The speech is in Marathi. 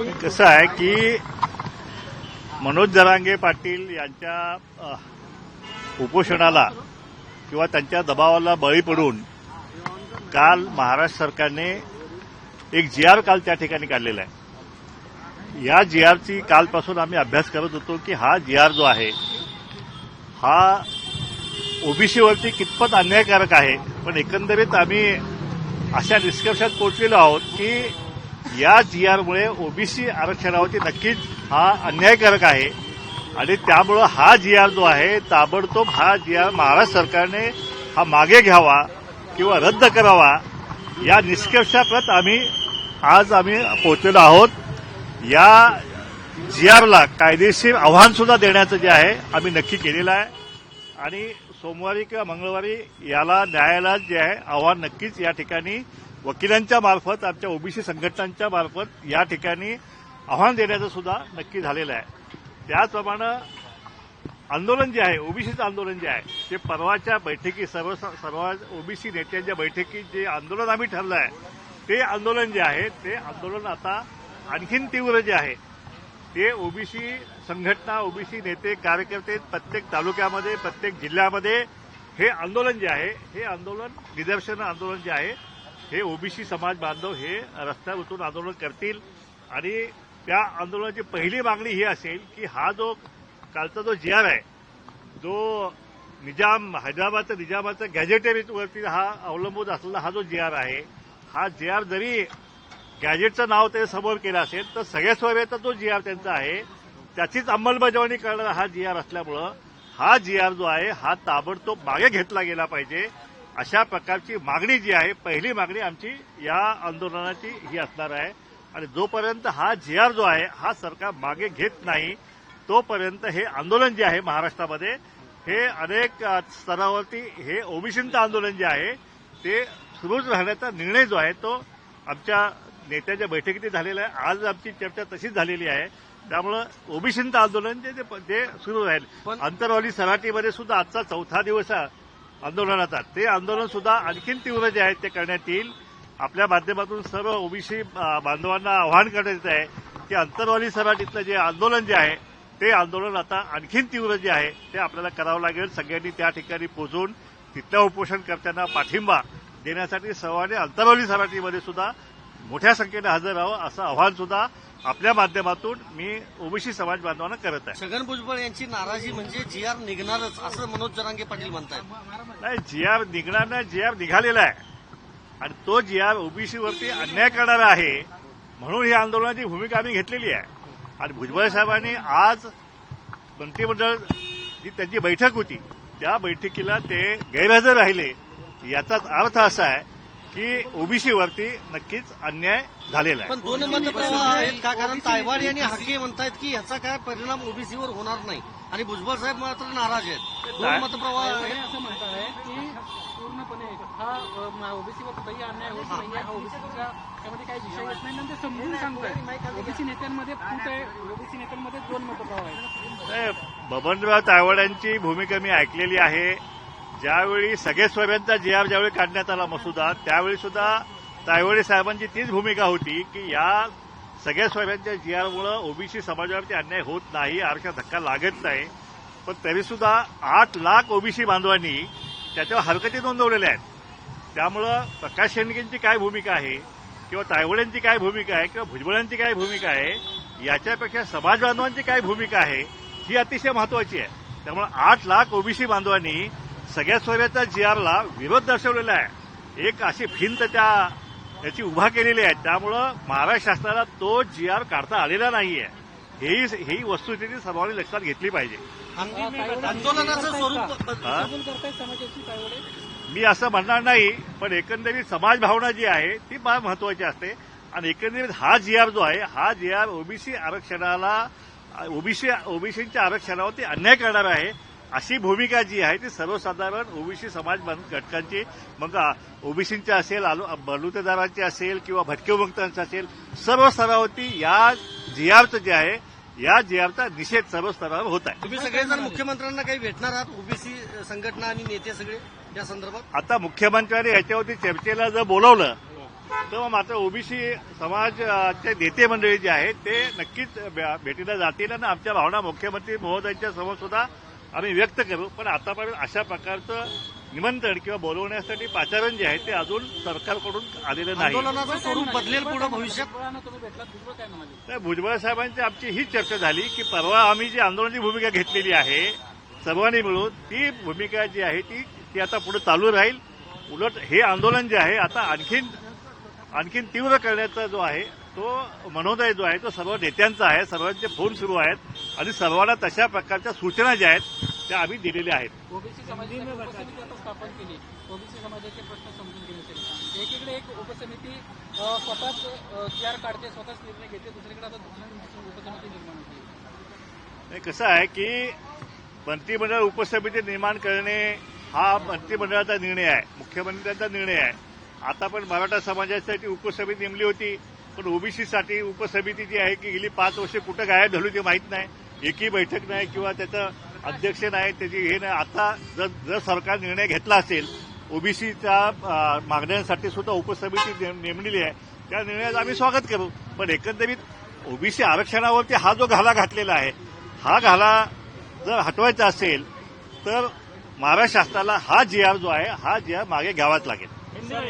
कसं आहे की मनोज जरांगे पाटील यांच्या उपोषणाला किंवा त्यांच्या दबावाला बळी पडून काल महाराष्ट्र सरकारने एक जी आर काल त्या ठिकाणी काढलेला आहे. या जी आरची कालपासून आम्ही अभ्यास करत होतो की हा जी आर जो आहे हा ओबीसीवरती कितपत अन्यायकारक आहे पण एकंदरीत आम्ही अशा निष्कर्षात पोहोचलेलो आहोत की या जी आरमुळे ओबीसी आरक्षणावरती नक्कीच हा अन्यायकारक आहे. आणि त्यामुळं हा जी आर जो आहे ताबडतोब हा जी आर महाराष्ट्र सरकारने हा मागे घ्यावा किंवा रद्द करावा या निष्कर्षाप्रत आम्ही आज आम्ही पोहोचलेलो आहोत. या जी आरला कायदेशीर आव्हान सुद्धा देण्याचं जे आहे आम्ही नक्की केलेलं आहे. आणि सोमवारी किंवा मंगळवारी याला न्यायालयात जे आहे आव्हान नक्कीच या ठिकाणी वकिलांच्या मार्फत आमच्या ओबीसी संघटनांच्या मार्फत या ठिकाणी आव्हान देण्याचं सुद्धा नक्की झालेलं आहे. त्याचप्रमाणे आंदोलन जे आहे ओबीसीचं आंदोलन जे आहे ते परवाच्या बैठकी सर्व सर्व ओबीसी नेत्यांच्या बैठकीत जे आंदोलन आम्ही ठरलं आहे ते आंदोलन जे आहे ते आंदोलन आता आणखीन तीव्र जे आहे ते ओबीसी संघटना ओबीसी नेते कार्यकर्ते प्रत्येक तालुक्यामध्ये प्रत्येक जिल्ह्यामध्ये हे आंदोलन जे आहे हे आंदोलन निदर्शन आंदोलन जे आहे हे ओबीसी समाज बांधव हे रस्त्यावर उतरून आंदोलन करतील आणि त्या आंदोलनाची पहिली मागणी ही असेल की हा जो कालचा जो जी आर आहे जो निजाम हैदराबादचा निजामाचा गॅजेटेरीवरती हा अवलंबून असलेला हा जो जी आर आहे हा जी आर जरी गॅजेटचं नाव ते समोर केलं असेल तर सगळ्या सोयऱ्याचा जो जी आर त्यांचा आहे त्याचीच अंमलबजावणी करणारा हा जी आर असल्यामुळं हा जी आर जो आहे हा ताबडतोब मागे घेतला गेला पाहिजे. अशा प्रकारची मागणी जी आहे पहिली मागणी आमची या आंदोलनाची ही असणार आहे. आणि जोपर्यंत हा जी आर जो आहे हा सरकार मागे घेत नाही तोपर्यंत हे आंदोलन जे आहे महाराष्ट्रामध्ये हे अनेक स्तरावरती हे ओबीसीचं आंदोलन जे आहे ते सुरूच राहण्याचा निर्णय जो आहे तो आमच्या नेत्याच्या बैठकीत झालेला आहे. आज आमची चर्चा तशीच झालेली आहे. त्यामुळं ओबीसीचं आंदोलन जे सुरू राहील. आंतरवाली सराटीमध्ये सुद्धा आजचा चौथा दिवस आहे आंदोलनाचा ते आंदोलन सुद्धा आणखीन तीव्र जे आहे ते करण्यात येईल. आपल्या माध्यमातून सर्व ओबीसी बांधवांना आवाहन करण्यात येत आहे की आंतरवाली सराटीतलं जे आंदोलन जे आहे ते आंदोलन आता आणखीन तीव्र जे आहे ते आपल्याला करावं लागेल. सगळ्यांनी त्या ठिकाणी पोहोचून तिथल्या उपोषणकर्त्यांना पाठिंबा देण्यासाठी सर्वांनी आंतरवाली सराटीमध्ये सुद्धा मोठ्या संख्येने हजर राहावं असं आव्हान सुद्धा आपल्या माध्यमातून मी ओबीसी समाज बांधवांना करत आहे. छगन भुजबळ यांची नाराजी म्हणजे जी आर निघणारच असं मनोज जरांगे पाटील म्हणतायत. नाही जी आर निघणार नाही जी आर निघालेला आहे. आणि तो जी आर ओबीसीवरती अन्याय करणारा आहे म्हणून ही आंदोलनाची भूमिका आम्ही घेतलेली आहे. आणि भुजबळ साहेबांनी आज मंत्रिमंडळ जी त्यांची बैठक होती त्या बैठकीला ते गैरहजर राहिले. याचाच अर्थ असा आहे की ओबीसीवरती नक्कीच अन्याय झालेला आहे. पण दोन मतप्रवाह आहेत का कारण तायवाड यांनी हाके म्हणतायत की याचा काय परिणाम ओबीसीवर होणार नाही? आणि भुजबळ साहेब मात्र नाराज आहेत. दोन? मतप्रवाह हे असं म्हणत आहे की पूर्णपणे हा ओबीसीवर कुठेही अन्याय होत नाहीये हा ओबीसीचा त्यामध्ये काही विषय येत नाही. ते समजून सांगतोय. ओबीसी नेत्यांमध्ये फूट आहे. ओबीसी नेत्यांमध्ये दोन मतप्रवाह आहेत. नाही, बबनराव तायवाड्यांची भूमिका मी ऐकलेली आहे. ज्यावेळी सगळे स्वरांचा जी आर ज्यावेळी काढण्यात आला मसुदा त्यावेळी सुद्धा तायवाडे साहेबांची तीच भूमिका होती की या सगळ्या स्वरांच्या जी आरमुळं ओबीसी समाजावरती अन्याय होत नाही आरक्षण धक्का लागत नाही. पण तरीसुद्धा आठ लाख ओबीसी बांधवांनी त्याच्यावर हरकती नोंदवलेल्या आहेत. त्यामुळं प्रकाश शेंडगेंची काय भूमिका आहे किंवा तायवड्यांची काय भूमिका आहे किंवा भुजबळांची काय भूमिका आहे याच्यापेक्षा समाज बांधवांची काय भूमिका आहे ही अतिशय महत्वाची आहे. त्यामुळे आठ लाख ओबीसी बांधवांनी सगळ्या सोयऱ्याच्या जी आरला विरोध दर्शवलेला आहे. एक अशी भिंत त्या याची उभा केलेली आहे. त्यामुळं महाराष्ट्र शासनाला तो जी आर काढता आलेला नाहीये. ही ही वस्तुस्थिती सर्वांनी लक्षात घेतली पाहिजे. हा? मी असं म्हणणार नाही पण एकंदरीत समाज भावना जी आहे ती फार महत्वाची असते. आणि एकंदरीत हा जी आर जो आहे हा जी आर ओबीसी आरक्षणाला ओबीसी ओबीसीच्या आरक्षणावरती अन्याय करणार आहे. अशी भूमिका जी आहे ती सर्वसाधारण ओबीसी समाज घटकांची. मग ओबीसींची असेल आलू बलुतेदारांची असेल किंवा भटके मुक्तांची असेल सर्व स्तरावरती या जी आरचं जे आहे या जी आरचा निषेध सर्व स्तरावर होत आहे. तुम्ही सगळेजण मुख्यमंत्र्यांना काही भेटणार आहात? ओबीसी संघटना आणि नेते सगळे या संदर्भात? आता मुख्यमंत्र्यांनी याच्यावरती चर्चेला जर बोलवलं तर मात्र ओबीसी समाजाचे नेते मंडळी जे आहेत ते नक्कीच भेटीला जातील. आणि आमच्या भावना मुख्यमंत्री महोदयांच्या समोर सुद्धा आम्ही व्यक्त करू पण आतापर्यंत अशा प्रकारचं निमंत्रण किंवा बोलवण्यासाठी पाचारण जे आहे ते अजून सरकारकडून आलेलं नाही. स्वरूप बदलेल पुढे भविष्यात? भुजबळ साहेबांची आमची हीच चर्चा झाली की परवा आम्ही जी आंदोलनाची भूमिका घेतलेली आहे सर्वांनी मिळून ती भूमिका जी आहे ती ती आता पुढे चालू राहील. उलट हे आंदोलन जे आहे आता आणखीन आणखीन तीव्र करण्याचा जो आहे तो मनोदय जो आहे तो सर्व नेत्यांचा आहे सर्वांचे फोन सुरू आहेत आणि सर्वांना तशा प्रकारच्या सूचना ज्या आहेत त्या आम्ही दिलेल्या आहेत. ओबीसी समाजाची उपसमिती आता स्थापन केली. ओबीसी समाजाचे प्रश्न समजून घेण्यासाठी एकीकडे एक उपसमिती स्वतःच आर काढते स्वतःच निर्णय घेते दुसरीकडे आता उपसमिती निर्माण होते. कसं आहे की मंत्रिमंडळ उपसमिती निर्माण करणे हा मंत्रिमंडळाचा निर्णय आहे मुख्यमंत्र्यांचा निर्णय आहे. आता पण मराठा समाजासाठी उपसमिती नेमली होती. पण ओबीसीसाठी उपसमिती जी आहे की गेली पाच वर्षे कुठं गायब झाली ते माहीत नाही. एकही बैठक नाही किंवा त्याचं अध्यक्ष नाही त्याची हे नाही. आता जर जर सरकार निर्णय घेतला असेल ओबीसीच्या मागण्यांसाठी सुद्धा उपसमिती नेमलेली आहे. त्या निर्णयाचं आम्ही स्वागत करू. पण एकंदरीत ओबीसी आरक्षणावरती हा जो घाला घातलेला आहे हा घाला जर हटवायचा असेल तर महाराष्ट्र शासनाला हा जी आर जो आहे हा जी आर मागे घ्यावाच लागेल.